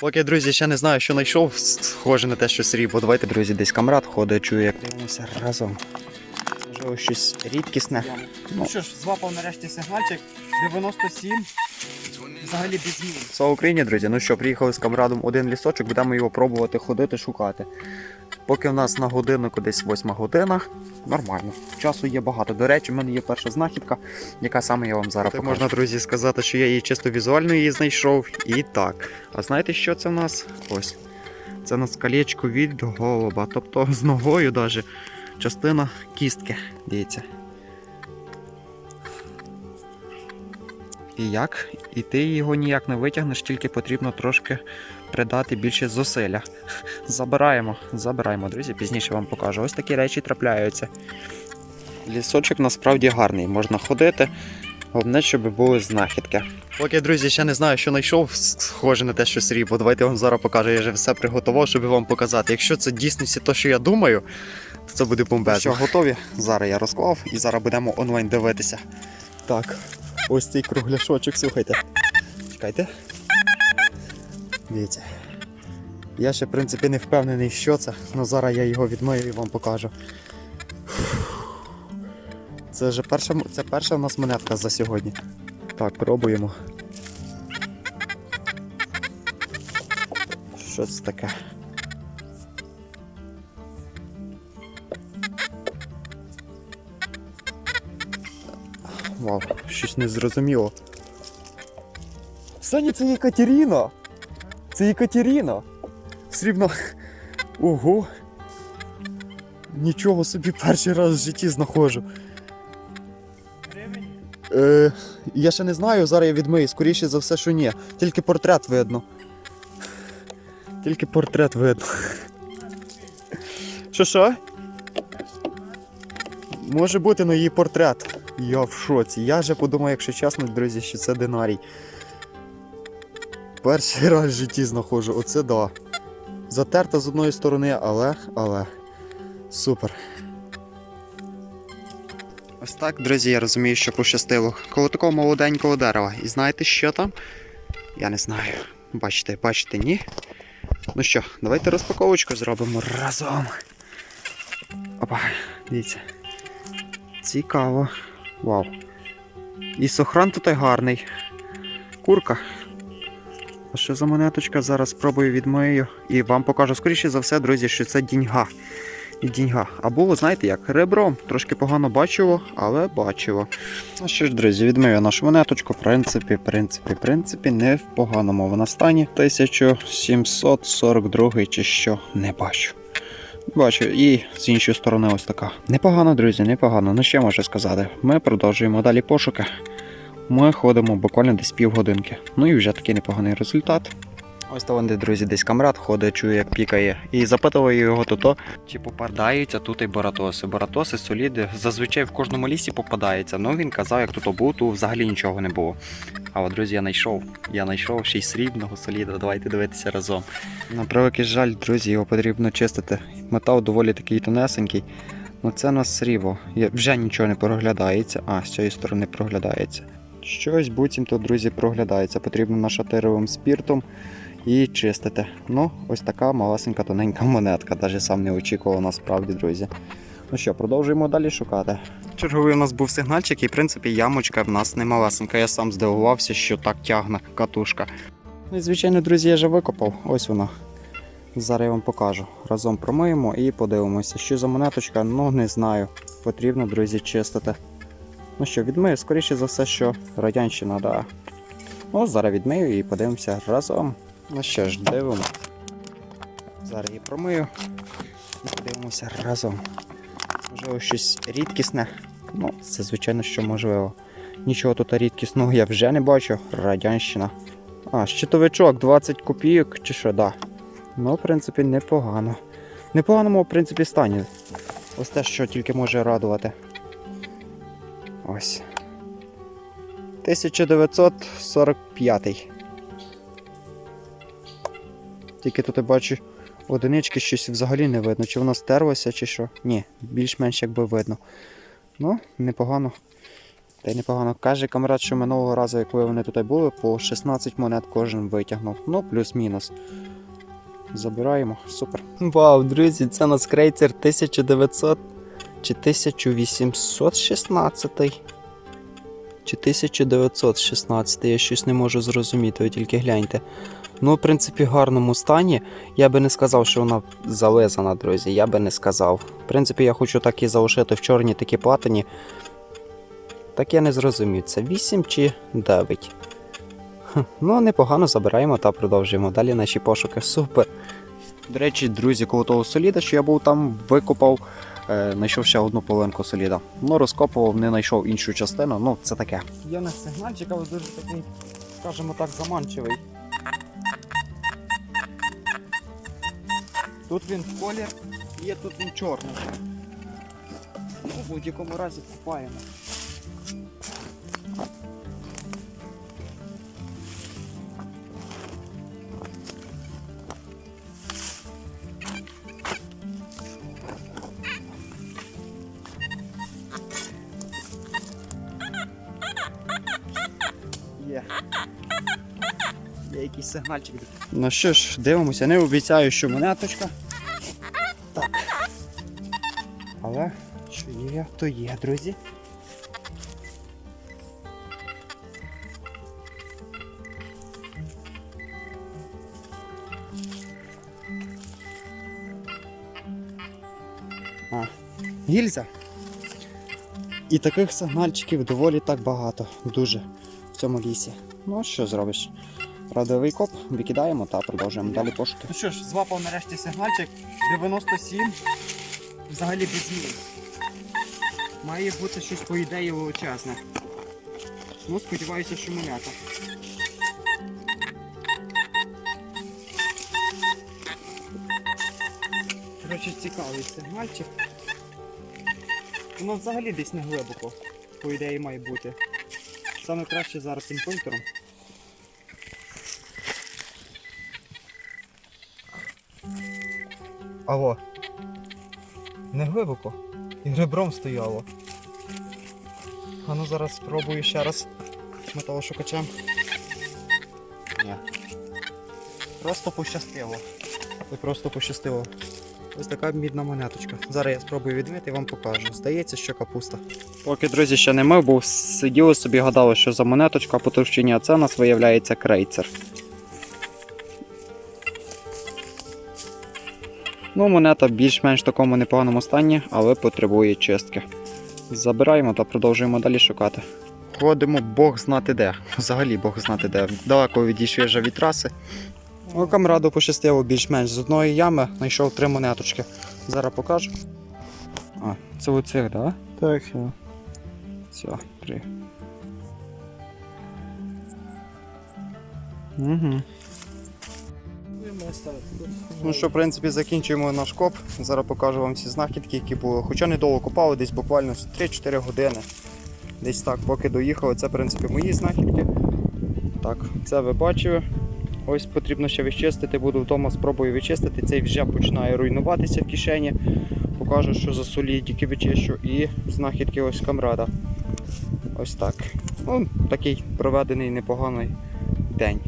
Поки, друзі, ще не знаю, що знайшов, схоже на те, що срібло. Давайте, друзі, десь камрад ходить, чую, як дивимося разом. Можливо, щось рідкісне. Ну що ж, звапав нарешті сигнальчик 97. Взагалі без змін. Слава Україні, друзі. Ну що, приїхали з камрадом один лісочок, будемо його пробувати ходити, шукати. Поки в нас на годиннику десь восьма година, нормально. Часу є багато. До речі, в мене є перша знахідка, яка саме я вам зараз покажу. Можна, друзі, сказати, що я її чисто візуально її знайшов. І так. А знаєте, що це в нас? Ось. Це у нас колечко від голуба. Тобто з ногою даже частина кістки. Дивіться. І як? І ти його ніяк не витягнеш, тільки потрібно трошки придати більше зусилля. Забираємо, забираємо, друзі, пізніше вам покажу. Ось такі речі трапляються. Лісочок насправді гарний, можна ходити. Головне, щоб були знахідки. Поки, друзі, ще не знаю, що знайшов, схоже на те, що срібло. Давайте я вам зараз покажу. Я вже все приготував, щоб вам показати. Якщо це дійсно те, що я думаю, то це буде бомбезно. Що, готові? Зараз я розклав і зараз будемо онлайн дивитися. Так, ось цей кругляшочок, слухайте. Чекайте. Дивіться. Я ще, в принципі, не впевнений, що це, але зараз я його відмию і вам покажу. Це вже перша, це перша в нас монетка за сьогодні. Так, пробуємо. Що це таке? Вау, щось не зрозуміло. Саня, це Єкатеріна! Це Єкатеріна! Срібно. Ого! Нічого собі перший раз в житті знаходжу. Е, я ще не знаю, зараз я відмию, скоріше за все, що ні. Тільки портрет видно. Тільки портрет видно. Що що? Може бути, ну її портрет. Я в шоці. Я вже подумав, якщо чесно, друзі, що це динарій. Перший раз в житті знаходжу, оце да. Затерта з одної сторони, але, але. Супер. Ось так, друзі, я розумію, що пощастило. Коло такого молоденького дерева. І знаєте, що там? Я не знаю. Бачите, бачите, ні? Ну що, давайте розпаковочку зробимо разом. Опа, дивіться. Цікаво. Вау. І сохран тут гарний. Курка. А що за монеточка? Зараз спробую відмию і вам покажу. Скоріше за все, друзі, що це діньга. І діньга. Або, знаєте як, ребром. Трошки погано бачило, але бачило. Ну що ж, друзі, відмию нашу монеточку. В принципі, в принципі, в принципі, не в поганому вона стані. 1742 чи що, не бачу. Бачу, і з іншої сторони ось така. Непогано, друзі, непогано. Ну що можу сказати? Ми продовжуємо далі пошуки. Ми ходимо буквально десь півгодинки. Ну і вже такий непоганий результат. Ось то вони, друзі, десь камрад ходить, чує, як пікає. І запитуваю його то, чи попадаються тут і боратоси. Боратоси, соліди, зазвичай в кожному лісі попадаються. Ну він казав, як тут був, то взагалі нічого не було. А от, друзі, я знайшов. Я знайшов ще й срібного соліда. Давайте дивитися разом. На превеликий жаль, друзі, його потрібно чистити. Метал доволі такий тонесенький. Ну це у нас срібло. Вже нічого не проглядається. А, з цієї сторони проглядається. Щось буцімто, друзі, проглядається. Потрібно нашатировим спіртом і чистити. Ну, ось така малесенька тоненька монетка. Навіть сам не очікував насправді, друзі. Ну що, продовжуємо далі шукати. Черговий у нас був сигнальчик, і в принципі ямочка в нас не малесенька. Я сам здивувався, що так тягне катушка. Ну і звичайно, друзі, я вже викопав. Ось вона. Зараз я вам покажу. Разом промиємо і подивимося, що за монеточка, ну не знаю. Потрібно, друзі, чистити. Ну що, відмию, скоріше за все, що радянщина, да. Ну, зараз відмию і подивимося разом. Ну що ж, дивимо. Зараз її промию і подивимося разом. Можливо, щось рідкісне. Ну, це звичайно, що можливо. Нічого тут рідкісного я вже не бачу. Радянщина. А, щитовичок 20 копійок чи що, да. Ну, в принципі, непогано. Непоганому, в принципі, стані. Ось те, що тільки може радувати. Ось. 1945. Тільки тут я бачу одинички щось взагалі не видно. Чи вона стерлася, чи що. Ні, більш-менш якби видно. Ну, непогано. Та й непогано. Каже камрад, що минулого разу, як вони тут були, по 16 монет кожен витягнув. Ну, плюс-мінус. Забираємо, супер. Вау, друзі, це у нас крейцер 1900 чи 1816 чи 1916, я щось не можу зрозуміти, ви тільки гляньте. Ну, в принципі, в гарному стані. Я би не сказав, що вона зализана, друзі. Я би не сказав. В принципі, я хочу так і залишити в чорній такі платині. Так я не зрозумів, це 8 чи 9. Хм, Ну, непогано забираємо та продовжуємо. Далі наші пошуки. Супер. До речі, друзі, коло того соліда, що я був там, викопав, знайшов ще одну половинку соліда. Ну, розкопував, не знайшов іншу частину, ну це таке. Є на сигнальчик, але дуже такий, скажімо так, заманчивий. Тут він в колір, є тут він чорний. Ну, в будь-якому разі купаємо. Якийсь сигнальчик. Ну що ж, дивимося, не обіцяю, що монеточка. Так. Але що є, то є, друзі. А, гільза. І таких сигнальчиків доволі так багато, дуже в цьому лісі. Ну, що зробиш? Радовий коп, викидаємо та продовжуємо далі пошуки. Ну що ж, звапав нарешті сигнальчик 97. Взагалі без змін. Має бути щось по ідеї величезне. Ну, сподіваюся, що монета. Коротше, цікавий сигнальчик. Воно взагалі десь не глибоко, по ідеї має бути. Саме краще зараз пінпойнтером. Алло. Не глибоко. І ребром стояло. А ну зараз спробую ще раз металошукачем. Ні. Просто пощастило. І просто пощастило. Ось така мідна монеточка. Зараз я спробую відмити і вам покажу. Здається, що капуста. Поки друзі ще не мив, бо сиділи собі гадали, що за монеточка по товщині, це у нас виявляється крейцер. Ну, монета в більш-менш такому непоганому стані, але потребує чистки. Забираємо та продовжуємо далі шукати. Ходимо Бог знати де. Взагалі Бог знати де. Далеко відійшли вже від траси. Ну, камраду пощастило більш-менш. З одної ями знайшов три монеточки. Зараз покажу. А, це оцих, так? Да? Так. Все, три. Угу. Ну що, в принципі, закінчуємо наш коп. Зараз покажу вам всі знахідки, які були. Хоча недовго копали, десь буквально 3-4 години. Десь так, поки доїхали. Це, в принципі, мої знахідки. Так, це ви бачили. Ось потрібно ще відчистити, буду вдома спробую відчистити. Цей вже починає руйнуватися в кишені. Покажу, що за солі тільки вичищу. І знахідки ось камрада. Ось так. Ну, такий проведений непоганий день.